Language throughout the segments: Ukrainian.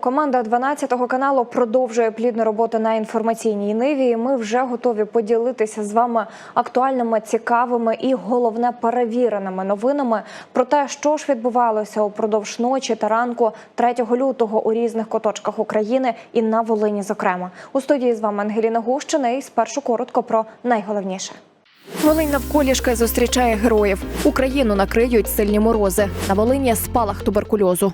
Команда 12 каналу продовжує плідну роботу на інформаційній ниві. І Ми вже готові поділитися з вами актуальними, цікавими і головне перевіреними новинами про те, що ж відбувалося упродовж ночі та ранку 3 лютого у різних куточках України і на Волині. Зокрема, у студії з вами Ангеліна Гущина. І спершу коротко про найголовніше. Волинь навколішки зустрічає героїв. Україну накриють сильні морози. На Волині спалах туберкульозу.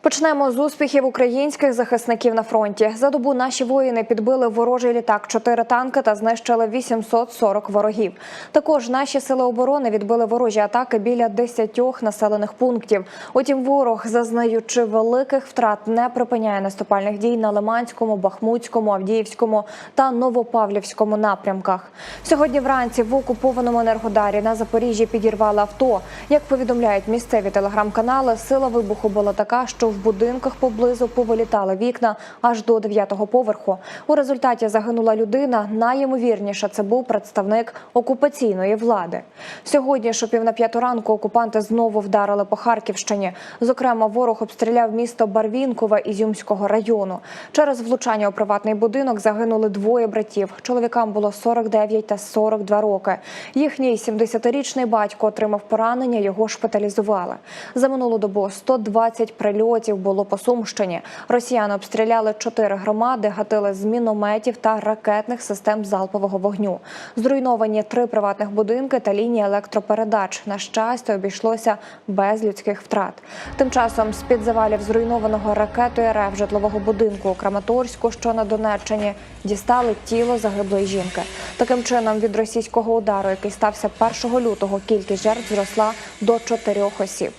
Почнемо з успіхів українських захисників на фронті. За добу наші воїни підбили ворожий літак, чотири танки та знищили 840 ворогів. Також наші сили оборони відбили ворожі атаки біля 10 населених пунктів. Утім, ворог, зазнаючи великих втрат, не припиняє наступальних дій на Лиманському, Бахмутському, Авдіївському та Новопавлівському напрямках. Сьогодні вранці в окупованому енергодарі на Запоріжжі підірвали авто. Як повідомляють місцеві телеграм-канали, сила вибуху була така, що в будинках поблизу повилітали вікна аж до дев'ятого поверху. У результаті загинула людина. Найімовірніше це був представник окупаційної влади. Сьогодні, ж о пів на п'яту ранку, окупанти знову вдарили по Харківщині. Зокрема, ворог обстріляв місто Барвінкове Ізюмського району. Через влучання у приватний будинок загинули двоє братів. Чоловікам було 49 та 42 роки. Їхній 70-річний батько отримав поранення. Його шпиталізували. За минулу добу 120 прильотів було по Сумщині. Росіяни обстріляли чотири громади, гатили з мінометів та ракетних систем залпового вогню. Зруйновані три приватних будинки та лінії електропередач. На щастя, обійшлося без людських втрат. Тим часом з під завалів зруйнованого ракетою РФ житлового будинку у Краматорську, що на Донеччині, дістали тіло загиблої жінки. Таким чином, від російського удару, який стався 1 лютого, кількість жертв зросла до чотирьох осіб.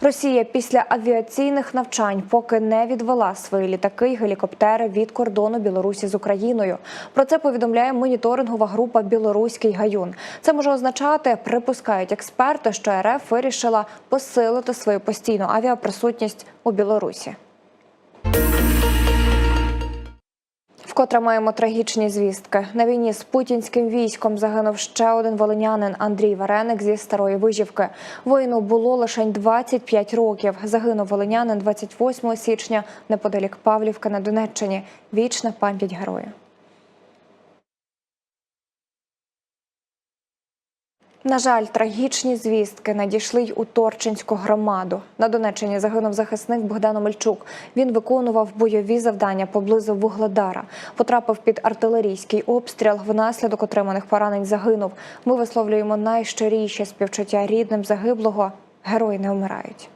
Росія після авіаційних навчань поки не відвела свої літаки й гелікоптери від кордону Білорусі з Україною. Про це повідомляє моніторингова група Білоруський гаюн. Це може означати, припускають експерти, що РФ вирішила посилити свою постійну авіаприсутність у Білорусі. Вкотре маємо трагічні звістки. На війні з путінським військом загинув ще один волинянин Андрій Вареник зі старої вижівки. Воїну було лише 25 років. Загинув волинянин 28 січня неподалік Павлівка на Донеччині. Вічна пам'ять героя. На жаль, трагічні звістки надійшли й у Торчинську громаду. На Донеччині загинув захисник Богдан Омельчук. Він виконував бойові завдання поблизу Вугледара. Потрапив під артилерійський обстріл. Внаслідок отриманих поранень загинув. Ми висловлюємо найщиріші співчуття рідним загиблого. Герої не вмирають.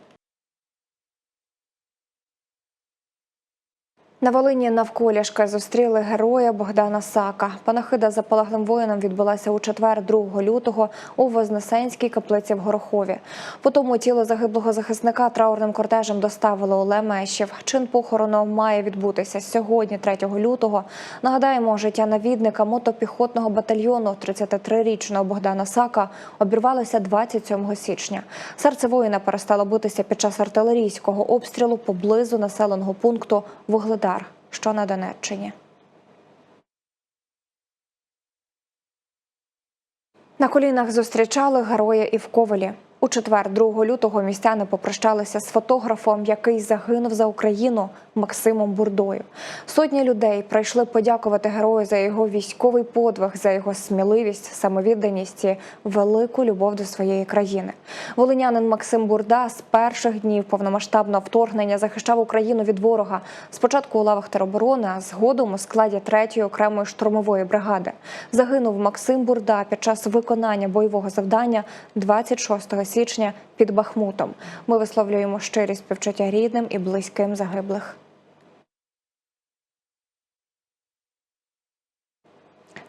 На Волині навколішки зустріли героя Богдана Сака. Панахида за полеглим воїном відбулася у четвер, 2 лютого, у Вознесенській каплиці в Горохові. Потім тіло загиблого захисника траурним кортежем доставили у Лемешів. Чин похорону має відбутися сьогодні, 3 лютого. Нагадаємо, життя навідника мотопіхотного батальйону 33-річного Богдана Сака обірвалося 27 січня. Серце воїна перестало битися під час артилерійського обстрілу поблизу населеного пункту Вугледар що на Донеччині. На колінах зустрічали героя і в Ковелі. У четвер, 2 лютого, містяни попрощалися з фотографом, який загинув за Україну Максимом Бурдою. Сотні людей прийшли подякувати герою за його військовий подвиг, за його сміливість, самовідданість і велику любов до своєї країни. Волинянин Максим Бурда з перших днів повномасштабного вторгнення захищав Україну від ворога. Спочатку у лавах тероборони, а згодом у складі 3-ї окремої штурмової бригади. Загинув Максим Бурда під час виконання бойового завдання 26 січня під Бахмутом. Ми висловлюємо щирі співчуття рідним і близьким загиблих.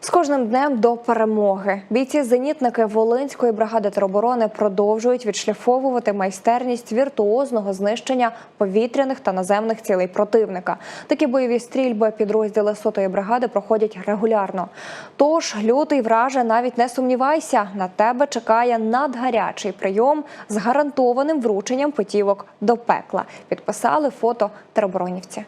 З кожним днем до перемоги бійці зенітники Волинської бригади тероборони продовжують відшліфовувати майстерність віртуозного знищення повітряних та наземних цілей противника. Такі бойові стрільби підрозділи сотої бригади проходять регулярно. Тож лютий враже, навіть не сумнівайся, на тебе чекає надгарячий прийом з гарантованим врученням путівок до пекла. Підписали фото тероборонівці.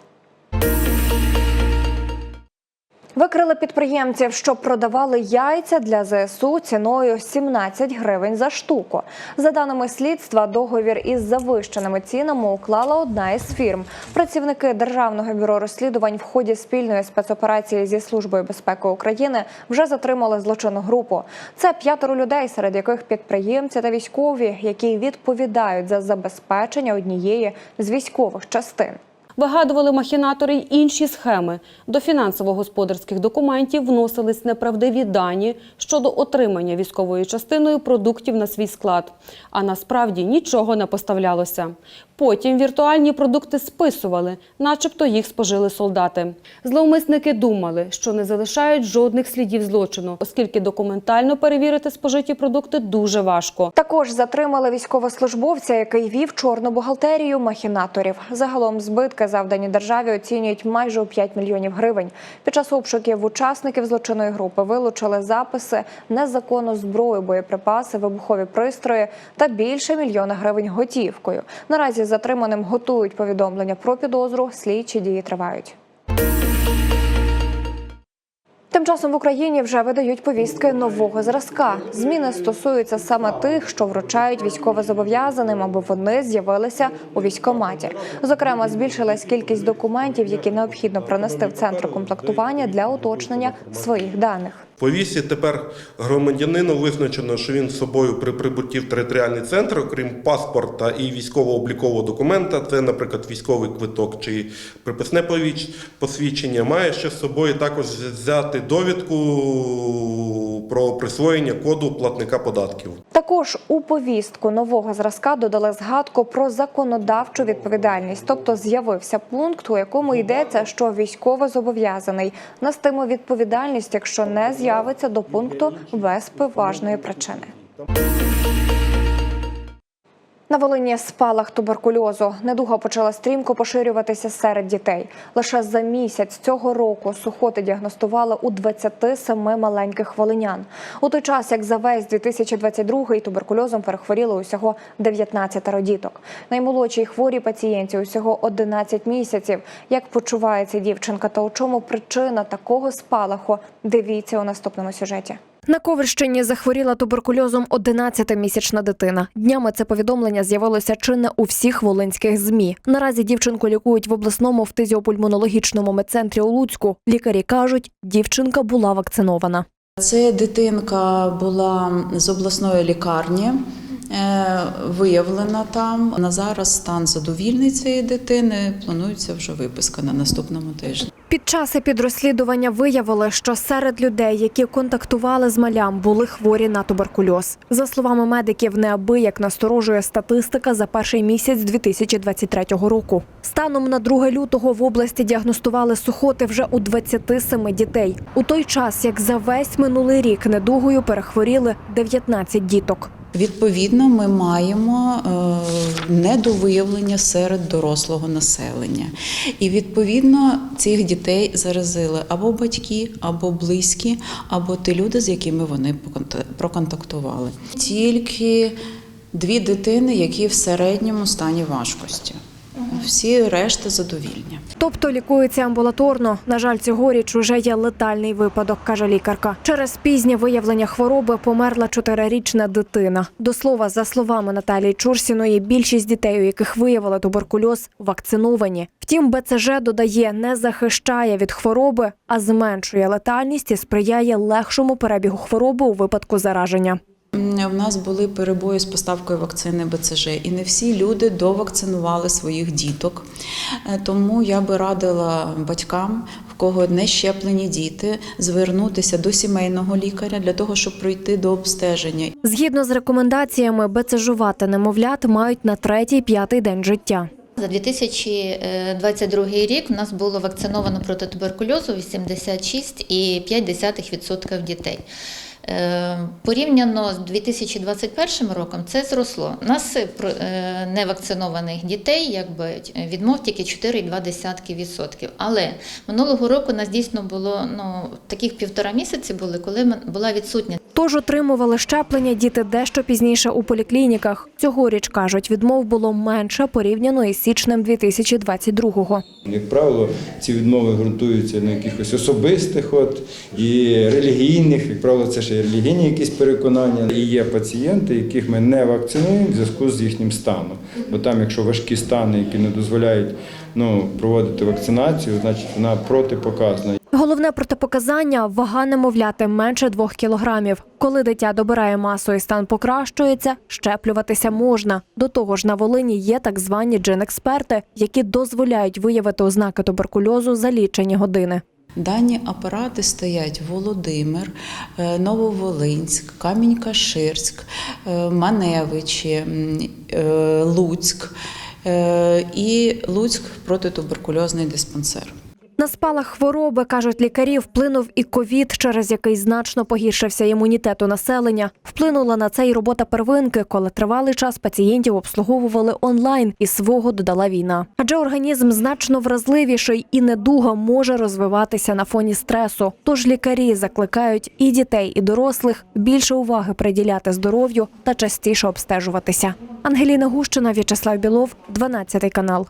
Викрили підприємців, що продавали яйця для ЗСУ ціною 17 гривень за штуку. За даними слідства, договір із завищеними цінами уклала одна із фірм. Працівники Державного бюро розслідувань в ході спільної спецоперації зі службою безпеки України вже затримали злочинну групу. Це п'ятеро людей, серед яких підприємці та військові, які відповідають за забезпечення однієї з військових частин. Вигадували махінатори й інші схеми. До фінансово-господарських документів вносились неправдиві дані щодо отримання військовою частиною продуктів на свій склад. А насправді нічого не поставлялося. Потім віртуальні продукти списували, начебто їх спожили солдати. Зловмисники думали, що не залишають жодних слідів злочину, оскільки документально перевірити спожиті продукти дуже важко. Також затримали військовослужбовця, який вів чорну бухгалтерію махінаторів. Загалом збитки, завдані державі, оцінюють майже у 5 мільйонів гривень. Під час обшуків учасників злочинної групи вилучили записи, незаконну зброю, боєприпаси, вибухові пристрої та більше мільйона гривень готівкою. Наразі затриманим готують повідомлення про підозру. Слідчі дії тривають. Тим часом в Україні вже видають повістки нового зразка. Зміни стосуються саме тих, що вручають військовозобов'язаним, аби вони з'явилися у військкоматі. Зокрема, збільшилась кількість документів, які необхідно принести в центр комплектування для уточнення своїх даних. В повісті тепер громадянину визначено, що він з собою при прибутті в територіальний центр, окрім паспорта і військово-облікового документа, це, наприклад, військовий квиток чи приписне посвідчення, має ще з собою також взяти довідку про присвоєння коду платника податків. Також у повістку нового зразка додали згадку про законодавчу відповідальність, тобто з'явився пункт, у якому йдеться, що військовозобов'язаний. Нестиме відповідальність, якщо не з'явиться до пункту без поважної причини. На Волині спалах туберкульозу. Недуга почала стрімко поширюватися серед дітей. Лише за місяць цього року сухоти діагностували у 27 маленьких волинян. У той час, як за весь 2022 туберкульозом перехворіли усього 19 діток. Наймолодшій хворій пацієнті усього 11 місяців. Як почувається дівчинка та у чому причина такого спалаху? Дивіться у наступному сюжеті. На Коврщині захворіла туберкульозом 11-місячна дитина. Днями це повідомлення з'явилося чи не у всіх волинських змі. Наразі дівчинку лікують в обласному фтизіопульмонологічному медцентрі у Луцьку. Лікарі кажуть, дівчинка була вакцинована. Це дитинка була з обласної лікарні. Е, Виявлена там на зараз стан задовільний цієї дитини. Планується вже виписка на наступному тижні. Під час епідрозслідування виявили, що серед людей, які контактували з малям, були хворі на туберкульоз. За словами медиків, неабияк насторожує статистика за перший місяць 2023 року. Станом на 2 лютого в області діагностували сухоти вже у 27 дітей. У той час, як за весь минулий рік недугою перехворіли 19 діток. Відповідно, ми маємо е, недовиявлення серед дорослого населення. І відповідно цих дітей заразили або батьки, або близькі, або ті люди, з якими вони проконтактували. Тільки дві дитини, які в середньому стані важкості. Всі решта задовільні. Тобто лікується амбулаторно. На жаль, цьогоріч уже є летальний випадок, каже лікарка. Через пізнє виявлення хвороби померла чотирирічна дитина. До слова, за словами Наталії Чурсіної, більшість дітей, у яких виявили туберкульоз, вакциновані. Втім, БЦЖ додає, не захищає від хвороби, а зменшує летальність і сприяє легшому перебігу хвороби у випадку зараження. У нас були перебої з поставкою вакцини БЦЖ, і не всі люди довакцинували своїх діток. Е, Тому я би радила батькам, в кого не щеплені діти, звернутися до сімейного лікаря для того, щоб пройти до обстеження. Згідно з рекомендаціями, БЦЖувати немовлят мають на третій-п'ятий день життя. За 2022 рік у нас було вакциновано проти туберкульозу 86,5% дітей. Е, Порівняно з 2021 роком це зросло. У нас е, про- е, невакцинованих дітей якби, відмов тільки 4,2%. Але минулого року у нас дійсно було ну, таких півтора місяці були, коли була відсутня Тож отримували щеплення діти дещо пізніше у поліклініках. Цьогоріч кажуть, відмов було менше порівняно із січнем 2022-го. Як правило, ці відмови ґрунтуються на якихось особистих от, і релігійних, як правило, це ще й релігійні якісь переконання. І є пацієнти, яких ми не вакцинуємо в зв'язку з їхнім станом. Бо там, якщо важкі стани, які не дозволяють ну, проводити вакцинацію, значить вона протипоказана. Головне протипоказання вага немовляти менше двох кілограмів. Коли дитя добирає масу і стан покращується, щеплюватися можна. До того ж, на Волині є так звані джин-експерти, які дозволяють виявити ознаки туберкульозу за лічені години. Дані апарати стоять Володимир, е, Нововолинськ, Камінь-Каширськ, е, Маневичі, е, Луцьк і Луцьк протитуберкульозний диспансер. На спалах хвороби, кажуть лікарі, вплинув і ковід, через який значно погіршився імунітет у населення. Вплинула на це й робота первинки, коли тривалий час пацієнтів обслуговували онлайн, і свого додала війна. Адже організм значно вразливіший і недуга може розвиватися на фоні стресу. Тож лікарі закликають і дітей, і дорослих більше уваги приділяти здоров'ю та частіше обстежуватися. Ангеліна Гущина, В'ячеслав Білов, 12 канал.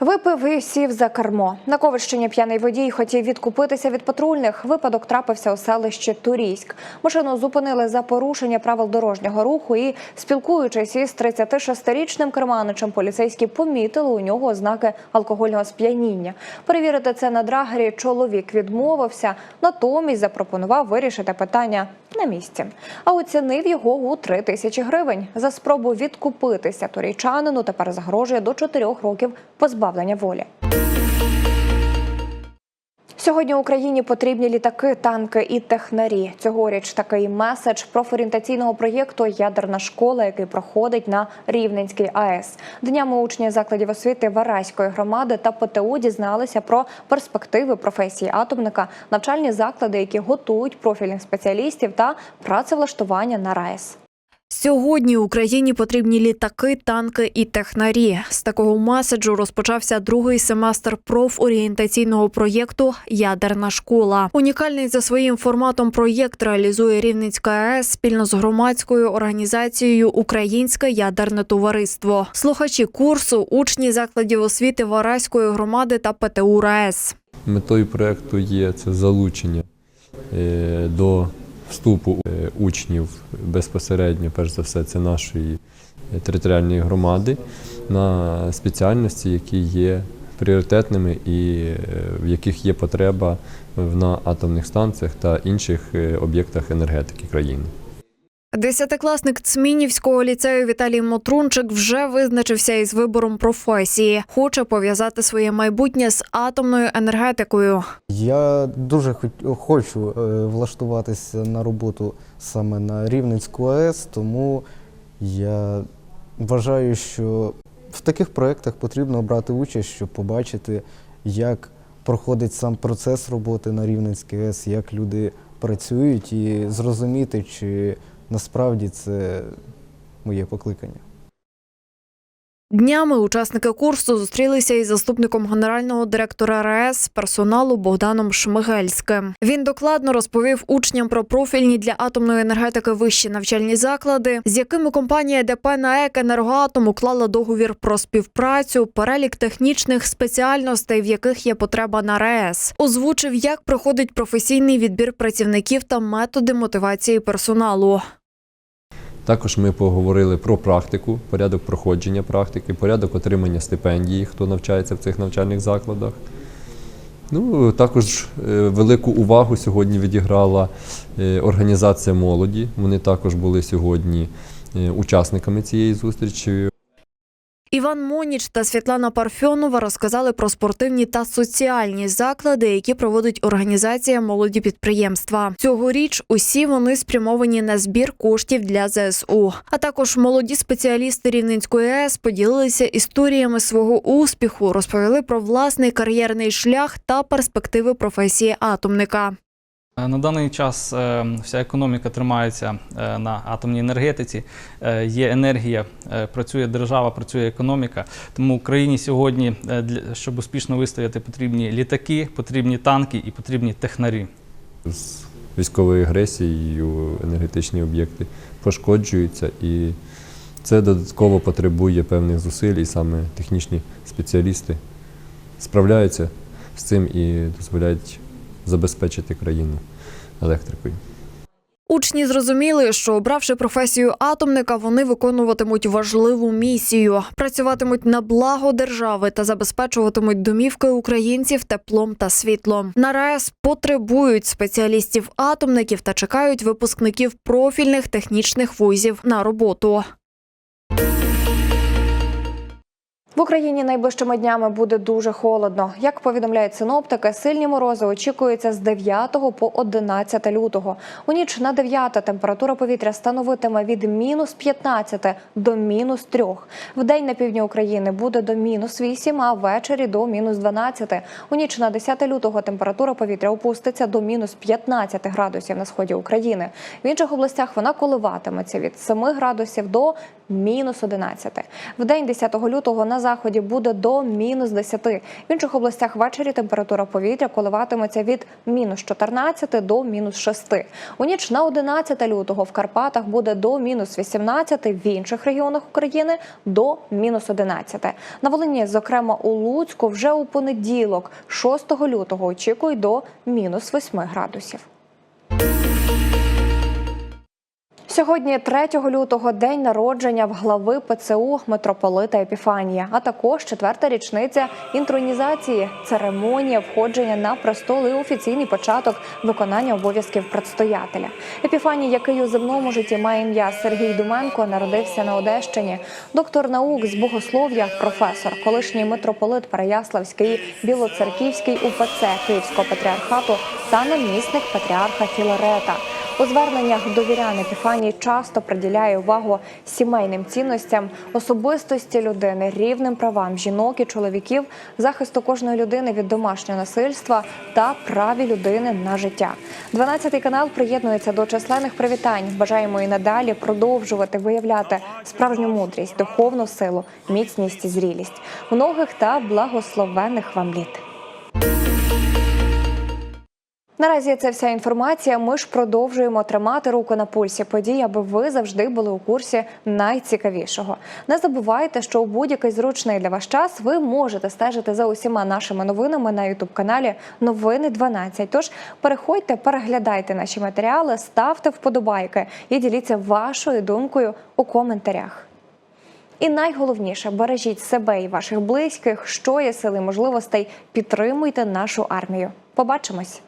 Випив і сів за кермо. На Ковальщині п'яний водій хотів відкупитися від патрульних. Випадок трапився у селищі Турійськ. Машину зупинили за порушення правил дорожнього руху і, спілкуючись із 36-річним керманичем, поліцейські помітили у нього ознаки алкогольного сп'яніння. Перевірити це на драгері чоловік відмовився, натомість запропонував вирішити питання на місці. А оцінив його у 3 тисячі гривень. За спробу відкупитися турійчанину тепер загрожує до 4 років позбавлення волі. Сьогодні Україні потрібні літаки, танки і технарі. Цьогоріч такий меседж профорієнтаційного проєкту Ядерна школа, який проходить на Рівненській АЕС. Днями учні закладів освіти Вараської громади та ПТУ дізналися про перспективи професії атомника, навчальні заклади, які готують профільних спеціалістів та працевлаштування на РАЕС. Сьогодні Україні потрібні літаки, танки і технарі. З такого меседжу розпочався другий семестр профорієнтаційного проєкту Ядерна школа. Унікальний за своїм форматом проєкт реалізує Рівненська АЕС спільно з громадською організацією Українське ядерне товариство. Слухачі курсу, учні закладів освіти Вараської громади та ПТУ РаЕС. Метою проєкту є це залучення е, до вступу е, учнів безпосередньо, перш за все, це нашої територіальної громади на спеціальності, які є пріоритетними і е, в яких є потреба на атомних станціях та інших е, об'єктах енергетики країни. Десятикласник Цмінівського ліцею Віталій Мотрунчик вже визначився із вибором професії. Хоче пов'язати своє майбутнє з атомною енергетикою. Я дуже хочу е, влаштуватися на роботу саме на Рівненську АЕС, тому я вважаю, що в таких проєктах потрібно брати участь, щоб побачити, як проходить сам процес роботи на Рівненській АЕС, як люди працюють, і зрозуміти, чи насправді це моє покликання. Днями учасники курсу зустрілися із заступником генерального директора РаЕС персоналу Богданом Шмигельським. Він докладно розповів учням про профільні для атомної енергетики вищі навчальні заклади, з якими компанія ДП НАЕК «Енергоатом» уклала договір про співпрацю, перелік технічних спеціальностей, в яких є потреба на РаЕС. Озвучив, як проходить професійний відбір працівників та методи мотивації персоналу. Також ми поговорили про практику, порядок проходження практики, порядок отримання стипендії, хто навчається в цих навчальних закладах. Ну, також е, велику увагу сьогодні відіграла е, організація молоді. Вони також були сьогодні е, учасниками цієї зустрічі. Іван Моніч та Світлана Парфьонова розказали про спортивні та соціальні заклади, які проводить організація молоді підприємства. Цьогоріч усі вони спрямовані на збір коштів для ЗСУ. А також молоді спеціалісти Рівненської АЕС поділилися історіями свого успіху, розповіли про власний кар'єрний шлях та перспективи професії атомника. Е, На даний час е, вся економіка тримається е, на атомній енергетиці. Є енергія, працює держава, працює економіка. Тому Україні сьогодні, щоб успішно вистояти, потрібні літаки, потрібні танки і потрібні технарі. З військовою агресією енергетичні об'єкти пошкоджуються, і це додатково потребує певних зусиль, і саме технічні спеціалісти справляються з цим і дозволяють забезпечити країну електрикою. Учні зрозуміли, що обравши професію атомника, вони виконуватимуть важливу місію, працюватимуть на благо держави та забезпечуватимуть домівки українців теплом та світлом. На потребують спеціалістів-атомників та чекають випускників профільних технічних вузів на роботу. В Україні найближчими днями буде дуже холодно. Як повідомляють синоптики, сильні морози очікуються з 9 по 11 лютого. У ніч на 9 температура повітря становитиме від мінус 15 до мінус 3. В день на півдні України буде до мінус 8, а ввечері до мінус 12. У ніч на 10 лютого температура повітря опуститься до мінус 15 градусів на сході України. В інших областях вона коливатиметься від 7 градусів до мінус 11. В день 10 лютого на заході буде до мінус 10. В інших областях ввечері температура повітря коливатиметься від мінус 14 до мінус 6. У ніч на 11 лютого в Карпатах буде до мінус 18, в інших регіонах України до мінус 11. На Волині, зокрема у Луцьку, вже у понеділок, 6 лютого, очікують до мінус 8 градусів. Сьогодні, 3 лютого, день народження в глави ПЦУ митрополита Епіфанія, а також четверта річниця інтронізації, церемонія входження на престол і офіційний початок виконання обов'язків предстоятеля. Епіфаній, який у земному житті має ім'я Сергій Думенко, народився на Одещині. Доктор наук з богослов'я, професор, колишній митрополит Переяславський, Білоцерківський УПЦ Київського патріархату та намісник патріарха Філарета. У зверненнях до вірян Епіфаній часто приділяє увагу сімейним цінностям, особистості людини, рівним правам жінок і чоловіків, захисту кожної людини від домашнього насильства та праві людини на життя. 12 канал приєднується до численних привітань. Бажаємо і надалі продовжувати виявляти справжню мудрість, духовну силу, міцність і зрілість, многих та благословенних вам літ. Наразі це вся інформація. Ми ж продовжуємо тримати руку на пульсі подій, аби ви завжди були у курсі найцікавішого. Не забувайте, що у будь-який зручний для вас час ви можете стежити за усіма нашими новинами на ютуб каналі Новини 12. Тож переходьте, переглядайте наші матеріали, ставте вподобайки і діліться вашою думкою у коментарях. І найголовніше бережіть себе і ваших близьких, що є сили можливостей. Підтримуйте нашу армію. Побачимось.